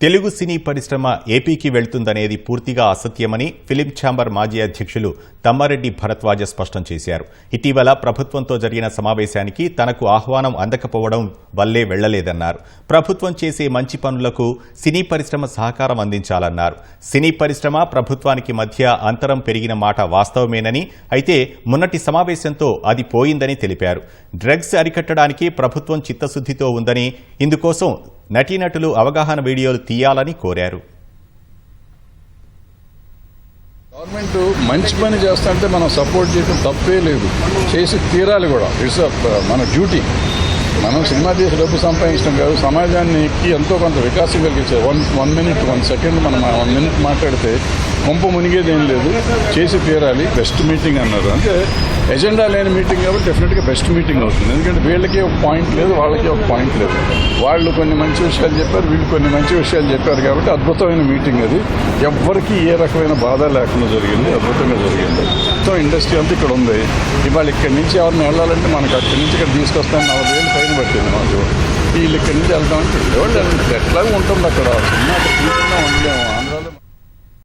తెలుగు సినీ పరిశ్రమ ఏపీకి వెళ్తుందనేది పూర్తిగా అసత్యమని ఫిలిం ఛాంబర్ మాజీ అధ్యక్షులు తమ్మారెడ్డి భరద్వాజ స్పష్టం చేశారు. ఇటీవల ప్రభుత్వంతో జరిగిన సమావేశానికి తనకు ఆహ్వానం అందకపోవడం వల్లే వెళ్ళలేదన్నారు. ప్రభుత్వం చేసే మంచి పనులకు సినీ పరిశ్రమ సహకారం అందించాలన్నారు. సినీ పరిశ్రమ ప్రభుత్వానికి మధ్య అంతరం పెరిగిన మాట వాస్తవమేనని అయితే మొన్నటి సమావేశంతో అది పోయిందని తెలిపారు. డ్రగ్స్ అరికట్టడానికి ప్రభుత్వం చిత్తశుద్దితో ఉందని ఇందుకోసం నటీనటులు అవగాహన వీడియోలు తీయాలని కోరారు. గవర్నమెంట్ మంచి పని చేస్తుంటే మనం సపోర్ట్ చేయడం తప్పే లేదు. చేసి తీరాలి కూడా. ఇట్స్ uh, మన డ్యూటీ. మనం సినిమా తీసి డబ్బు సంపాదించడం కాదు. సమాజానికి ఎంతో కొంత వికాసం కలిగించే. One one minute one second మనం వన్ మినిట్ మాట్లాడితే కొంప మునిగేదేం లేదు. చేసి తీరాలి. బెస్ట్ మీటింగ్ అన్నారు. అంటే ఎజెండా లేని మీటింగ్ కాబట్టి డెఫినెట్గా బెస్ట్ మీటింగ్ అవుతుంది. ఎందుకంటే వీళ్ళకి ఒక పాయింట్ లేదు వాళ్ళకి ఒక పాయింట్ లేదు. వాళ్ళు కొన్ని మంచి విషయాలు చెప్పారు వీళ్ళు కొన్ని మంచి విషయాలు చెప్పారు కాబట్టి అద్భుతమైన మీటింగ్ అది. ఎవ్వరికీ ఏ రకమైన బాధ లేకుండా జరిగింది అద్భుతంగా జరిగింది. మొత్తం ఇండస్ట్రీ అంతా ఇక్కడ ఉంది. ఇవాళ ఇక్కడి నుంచి ఎవరిని వెళ్ళాలంటే మనకు అక్కడి నుంచి ఇక్కడ తీసుకొస్తాను. నలభై వేలు పైన పట్టింది మాకు. వీళ్ళు ఇక్కడి నుంచి వెళ్తామంటే వాళ్ళు ఎట్లా ఉంటుంది అక్కడ. సినిమా